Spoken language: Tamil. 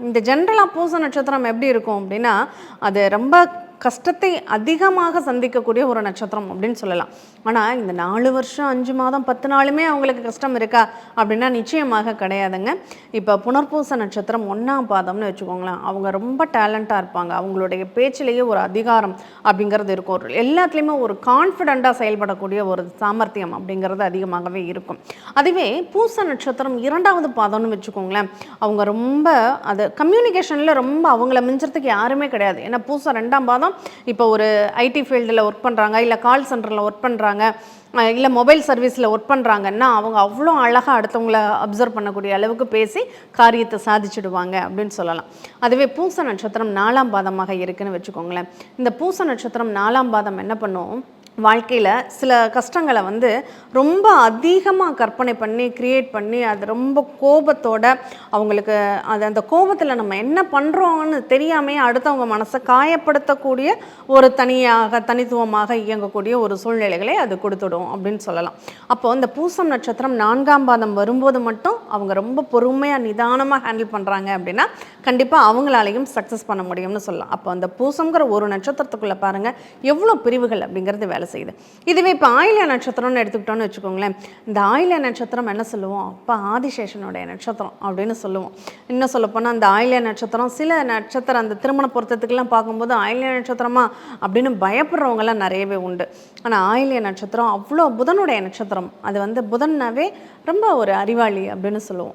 இந்த ஜென்ரலாக பூச நட்சத்திரம் எப்படி இருக்கும் அப்படின்னா அது ரொம்ப கஷ்டத்தை அதிகமாக சந்திக்கக்கூடிய ஒரு நட்சத்திரம் அப்படின்னு சொல்லலாம். ஆனால் இந்த நாலு வருஷம் அஞ்சு மாதம் பத்து நாளுமே அவங்களுக்கு கஷ்டம் இருக்கா? அப்படின்னா நிச்சயமாக கிடையாதுங்க. இப்போ புனர்பூச நட்சத்திரம் ஒன்றாம் பாதம்னு வச்சுக்கோங்களேன். அவங்க ரொம்ப டேலண்ட்டாக இருப்பாங்க. அவங்களுடைய பேச்சிலேயே ஒரு அதிகாரம் அப்படிங்கிறது இருக்கும். ஒரு எல்லாத்துலேயுமே ஒரு கான்ஃபிடெண்ட்டாக செயல்படக்கூடிய ஒரு சாமர்த்தியம் அப்படிங்கிறது அதிகமாகவே இருக்கும். அதுவே பூச நட்சத்திரம் இரண்டாவது பாதம்னு வச்சுக்கோங்களேன். அவங்க ரொம்ப அது கம்யூனிகேஷனில் ரொம்ப அவங்கள மிஞ்சறதுக்கு யாருமே கிடையாது. ஏன்னா பூச ரெண்டாம் பாதம் இப்போ ஒரு ஐடி ஃபீல்டில் ஒர்க் பண்ணுறாங்க இல்லை கால் சென்டரில் ஒர்க் பண்ணுறாங்க இல்லை மொபைல் சர்வீஸில் ஒர்க் பண்ணுறாங்கன்னா அவங்க அவ்வளோ அழகாக அடுத்தவங்கள அப்சர்வ் பண்ணக்கூடிய அளவுக்கு பேசி காரியத்தை சாதிச்சிடுவாங்க அப்படின்னு சொல்லலாம். அதுவே பூச நட்சத்திரம் நாலாம் பாதமாக இருக்குன்னு வச்சுக்கோங்களேன். இந்த பூச நட்சத்திரம் நாலாம் பாதம் என்ன பண்ணும்? வாழ்க்கையில் சில கஷ்டங்களை வந்து ரொம்ப அதிகமாக கற்பனை பண்ணி க்ரியேட் பண்ணி அது ரொம்ப கோபத்தோட அவங்களுக்கு அது அந்த கோபத்தில் நம்ம என்ன பண்ணுறோம்னு தெரியாமே அடுத்தவங்க மனசை காயப்படுத்தக்கூடிய ஒரு தனியாக தனித்துவமாக இயங்கக்கூடிய ஒரு சூழ்நிலைகளை அது கொடுத்துடும் அப்படின்னு சொல்லலாம். அப்போ இந்த பூசம் நட்சத்திரம் நான்காம் பாதம் வரும்போது மட்டும் அவங்க ரொம்ப பொறுமையாக நிதானமாக ஹேண்டில் பண்ணுறாங்க அப்படின்னா கண்டிப்பாக அவங்களாலையும் சக்ஸஸ் பண்ண முடியும்னு சொல்லலாம். அப்போ அந்த பூசம்ங்கிற ஒரு நட்சத்திரத்துக்குள்ளே பாருங்கள் எவ்வளோ பிரிவுகள் அப்படிங்கிறது வேலை செய்யுது. இதுவே இப்போ ஆயில நட்சத்திரம்னு எடுத்துக்கிட்டோம்னு வச்சுக்கோங்களேன். இந்த ஆயில நட்சத்திரம் என்ன சொல்லுவோம்? அப்போ ஆதிசேஷனுடைய நட்சத்திரம் அப்படின்னு சொல்லுவோம். இன்னும் சொல்லப்போனால் அந்த ஆயில நட்சத்திரம் சில நட்சத்திரம் அந்த திருமண பொருத்தத்துக்கெல்லாம் பார்க்கும்போது ஆயில நட்சத்திரமா அப்படின்னு பயப்படுறவங்கலாம் நிறையவே உண்டு. ஆனால் ஆயில்ய நட்சத்திரம் அவ்வளோ புதனுடைய நட்சத்திரம். அது வந்து புதன்னாவே ரொம்ப ஒரு அறிவாளி அப்படின்னு சொல்லுவோம்.